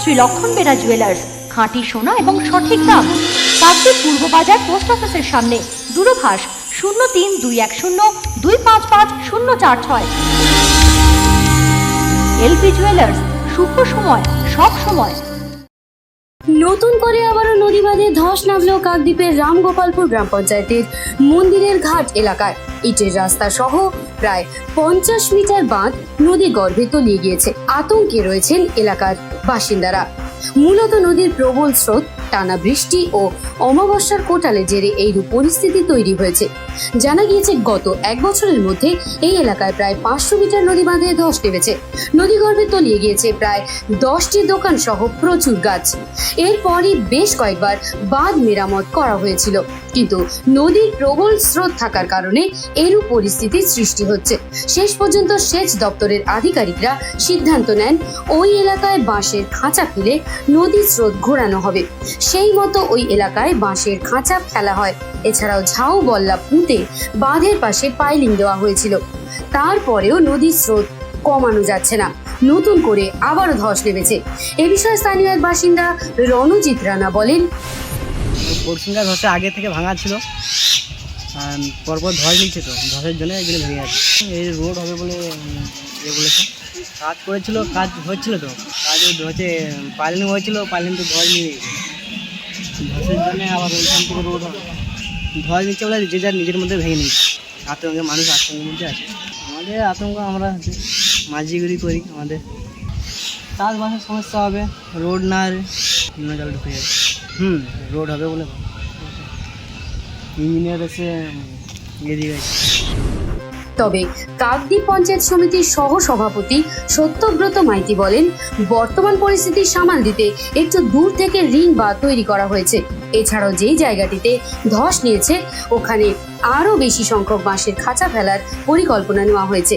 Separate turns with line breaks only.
শ্রী লক্ষণ বেরা জুয়েলার্স খাঁটি সোনা এবং সঠিক দাম। কাকদ্বীপ পূর্ব বাজার পোস্ট অফিসের সামনে, দূরভাষ শূন্য তিন দুই এক শূন্য দুই পাঁচ পাঁচ শূন্য চার ছয়। এলপি জুয়েলার্স শুভ সময়, সব সময়।
নতুন করে আবারও নদী বাঁধে ধস নামলো কাকদ্বীপের রামগোপালপুর গ্রাম পঞ্চায়েতের মন্দিরের ঘাট এলাকায়। ইটের রাস্তা সহ প্রায় পঞ্চাশ মিটার বাঁধ নদী গর্ভে তলিয়ে গিয়েছে। আতঙ্কে রয়েছেন এলাকার বাসিন্দারা। মূলত নদীর প্রবল স্রোত, টানা বৃষ্টি ও অমাবস্যার কোটালে জেরে এইরূপ পরিস্থিতি তৈরি হয়েছে। জানা গিয়েছে, গত এক বছরের মধ্যে এই এলাকায় প্রায় পাঁচশো মিটার নদী বাঁধে ধস নেমেছে। নদী গর্ভে তলিয়ে গিয়েছে প্রায় দশটি দোকান সহ প্রচুর গাছ। এরপরই বেশ কয়েকবার বাঁধ মেরামত করা হয়েছিল। কিন্তু নদীর প্রবল স্রোত থাকার কারণে এরূপ পরিস্থিতির সৃষ্টি হচ্ছে। শেষ পর্যন্ত সেচ দপ্তরের আধিকারিকরা সিদ্ধান্ত নেন, ওই এলাকায় বাঁশের খাঁচা ফেলে নদীর স্রোত ঘোরানো হবে। সেই মতো ওই এলাকায় বাঁশের খাঁচা ফেলা হয়। এছাড়াও ঝাউ বল্লা পুঁতে বাঁধের পাশে পাইলিং দেওয়া হয়েছিল। তারপরেও নদীর স্রোত কমানো যাচ্ছে না। নতুন করে আবারও ধস নেমেছে। এ বিষয়ে স্থানীয় এক বাসিন্দা রণজিৎ রানা বলেন
বরসিংহা ধসে আগে থেকে ভাঙা ছিল। পরপর ধস নিচ্ছে তো ধসের জন্য এগুলো ভেঙে যাচ্ছে এই রোড হবে বলে উম, ইয়ে বলেছে। কাজ করেছিল কাজ হচ্ছিল তো। কাজ হচ্ছে পাইলিং হয়েছিল পাইলিং তো ধস নিয়ে গেছে। ধসের জন্য আবার ওইখান থেকে রোড হবে। ধস নিচ্ছে বলে যে যার নিজের মধ্যে ভেঙে নিচ্ছে আতঙ্কে মানুষ আতঙ্কের মধ্যে আছে। আমাদের আতঙ্ক আমরা মাঝিগুড়ি করি আমাদের। চাষবাসের সমস্যা হবে রোড না হলে নিম্ন জল ঢুকে যাবে। হুম, রোড হবে বলে। ইঞ্জিনিয়ার
তবে কাকদ্বীপ পঞ্চায়েত সমিতির সহ সভাপতি সত্যব্রত মাইতি বলেন, বর্তমান পরিস্থিতি সামাল দিতে একটু দূর থেকে রিং বা তৈরি করা হয়েছে। এছাড়াও যেই জায়গাটিতে ধস নিয়েছে, ওখানে আরও বেশি সংখ্যক বাঁশের খাঁচা ফেলার পরিকল্পনা নেওয়া হয়েছে।